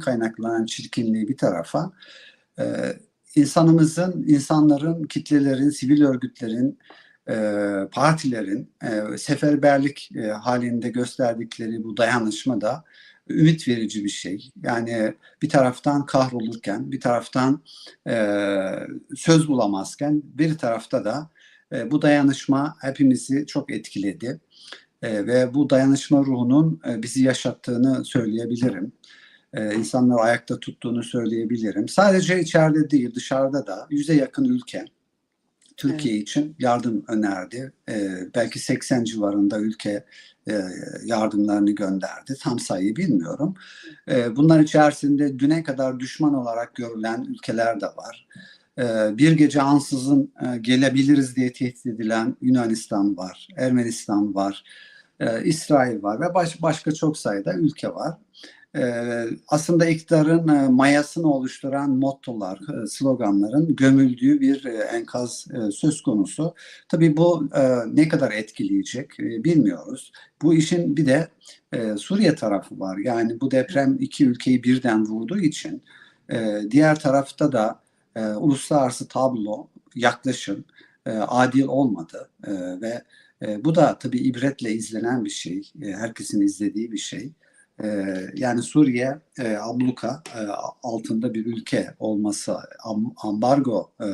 kaynaklanan çirkinliği bir tarafa e, insanımızın, insanların, kitlelerin, sivil örgütlerin, e, partilerin e, seferberlik e, halinde gösterdikleri bu dayanışma da ümit verici bir şey. Yani bir taraftan kahrolurken, bir taraftan e, söz bulamazken, bir tarafta da e, bu dayanışma hepimizi çok etkiledi. E, ve bu dayanışma ruhunun e, bizi yaşattığını söyleyebilirim. E, insanları ayakta tuttuğunu söyleyebilirim. Sadece içeride değil, dışarıda da yüze yakın ülke Türkiye için yardım önerdi. E, belki 80 civarında ülke e, yardımlarını gönderdi. Tam sayıyı bilmiyorum. E, bunlar içerisinde düne kadar düşman olarak görülen ülkeler de var. E, bir gece ansızın e, gelebiliriz diye tehdit edilen Yunanistan var, Ermenistan var, e, İsrail var ve baş, başka çok sayıda ülke var. Ee, aslında iktidarın e, mayasını oluşturan mottolar, e, sloganların gömüldüğü bir e, enkaz söz konusu. Tabii bu ne kadar etkileyecek bilmiyoruz. Bu işin bir de Suriye tarafı var. Yani bu deprem iki ülkeyi birden vurduğu için diğer tarafta da uluslararası tablo, yaklaşım adil olmadı ve bu da tabii ibretle izlenen bir şey, herkesin izlediği bir şey. E, yani Suriye e, abluka e, altında bir ülke olması, am, ambargo e,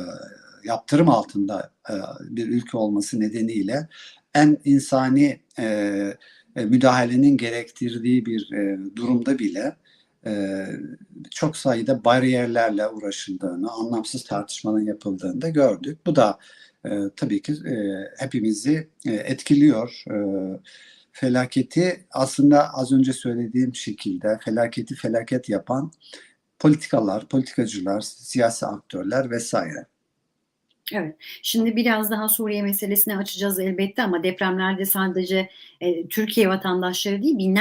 yaptırım altında e, bir ülke olması nedeniyle en insani e, e, müdahalenin gerektirdiği bir e, durumda bile e, çok sayıda bariyerlerle uğraşıldığını, anlamsız tartışmanın yapıldığını da gördük. Bu da e, tabii ki e, hepimizi e, etkiliyor. E, felaketi aslında az önce söylediğim şekilde felaketi felaket yapan politikalar, politikacılar, siyasi aktörler vesaire. Evet. Şimdi biraz daha Suriye meselesini açacağız elbette ama depremlerde sadece e, Türkiye vatandaşları değil binler